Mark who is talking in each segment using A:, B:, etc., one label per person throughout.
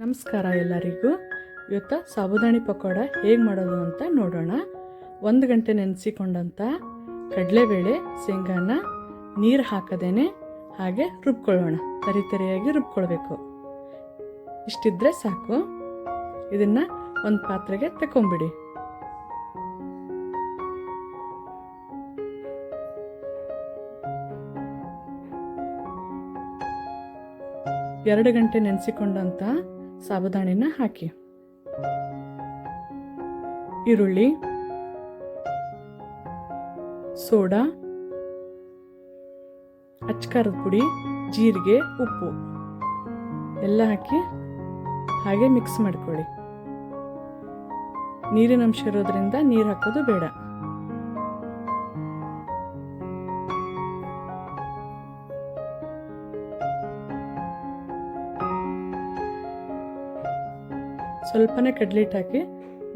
A: ನಮಸ್ಕಾರ ಎಲ್ಲರಿಗೂ. ಇವತ್ತು ಸಾಬುದಾಣಿ ಪಕೋಡ ಹೇಗೆ ಮಾಡೋದು ಅಂತ ನೋಡೋಣ. ಒಂದು ಗಂಟೆ ನೆನೆಸಿಕೊಂಡಂಥ ಕಡಲೆಬೇಳೆ, ಶೇಂಗಾನ ನೀರು ಹಾಕದೇನೆ ಹಾಗೆ ರುಬ್ಕೊಳ್ಳೋಣ. ತರಿ ತರಿಯಾಗಿ ರುಬ್ಕೊಳ್ಬೇಕು. ಇಷ್ಟಿದ್ರೆ ಸಾಕು. ಇದನ್ನು ಒಂದು ಪಾತ್ರೆಗೆ ತಗೊಂಬಿಡಿ ಎರಡು ಗಂಟೆ ನೆನೆಸಿಕೊಂಡಂಥ ಸಾಬುದಾಣಿನ ಹಾಕಿ. ಈರುಳ್ಳಿ, ಸೋಡಾ, ಅಚ್ಕಾರದ ಪುಡಿ, ಜೀರಿಗೆ, ಉಪ್ಪು ಎಲ್ಲ ಹಾಕಿ ಹಾಗೆ ಮಿಕ್ಸ್ ಮಾಡ್ಕೊಳ್ಳಿ. ನೀರಿನ ಅಂಶ ಇರೋದ್ರಿಂದ ನೀರು ಹಾಕೋದು ಬೇಡ. ಸ್ವಲ್ಪನೇ ಕಡ್ಲಿಟ್ಟು ಹಾಕಿ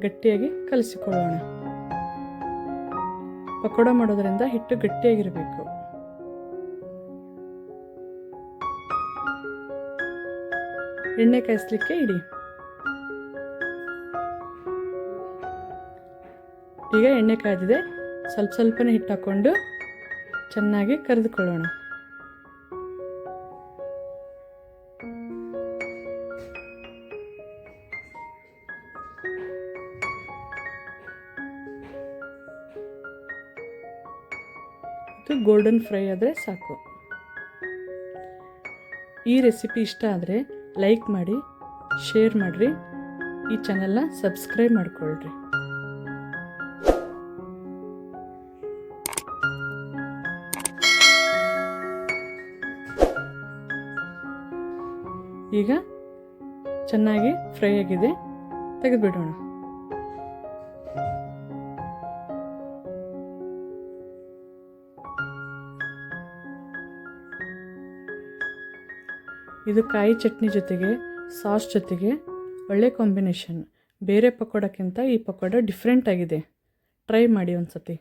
A: ಗಟ್ಟಿಯಾಗಿ ಕಲಸಿಕೊಳ್ಳೋಣ. ಪಕೋಡ ಮಾಡೋದ್ರಿಂದ ಹಿಟ್ಟು ಗಟ್ಟಿಯಾಗಿರಬೇಕು. ಎಣ್ಣೆ ಕಾಯಿಸ್ಲಿಕ್ಕೆ ಇಡಿ. ಈಗ ಎಣ್ಣೆ ಕಾಯ್ದಿದೆ. ಸ್ವಲ್ಪ ಸ್ವಲ್ಪನೇ ಹಿಟ್ಟು ಹಾಕ್ಕೊಂಡು ಚೆನ್ನಾಗಿ ಕರೆದುಕೊಳ್ಳೋಣ. ಇದು ಗೋಲ್ಡನ್ ಫ್ರೈ ಆದರೆ ಸಾಕು. ಈ ರೆಸಿಪಿ ಇಷ್ಟ ಆದರೆ ಲೈಕ್ ಮಾಡಿ ಶೇರ್ ಮಾಡಿರಿ. ಈ ಚಾನಲ್ನ ಸಬ್ಸ್ಕ್ರೈಬ್ ಮಾಡಿಕೊಳ್ಳ್ರಿ ಈಗ ಚೆನ್ನಾಗಿ ಫ್ರೈ ಆಗಿದೆ. ತೆಗೆದುಬಿಡೋಣ. ಇದು ಕಾಯಿ ಚಟ್ನಿ ಜೊತೆಗೆ, ಸಾಸ್ ಜೊತೆಗೆ, ಒಳ್ಳೆ ಕಾಂಬಿನೇಷನ್. ಬೇರೆ ಪಕೋಡಕ್ಕಿಂತ ಈ ಪಕೋಡ ಡಿಫ್ರೆಂಟ್ ಆಗಿದೆ. ಟ್ರೈ ಮಾಡಿ ಒಂದು ಸತಿ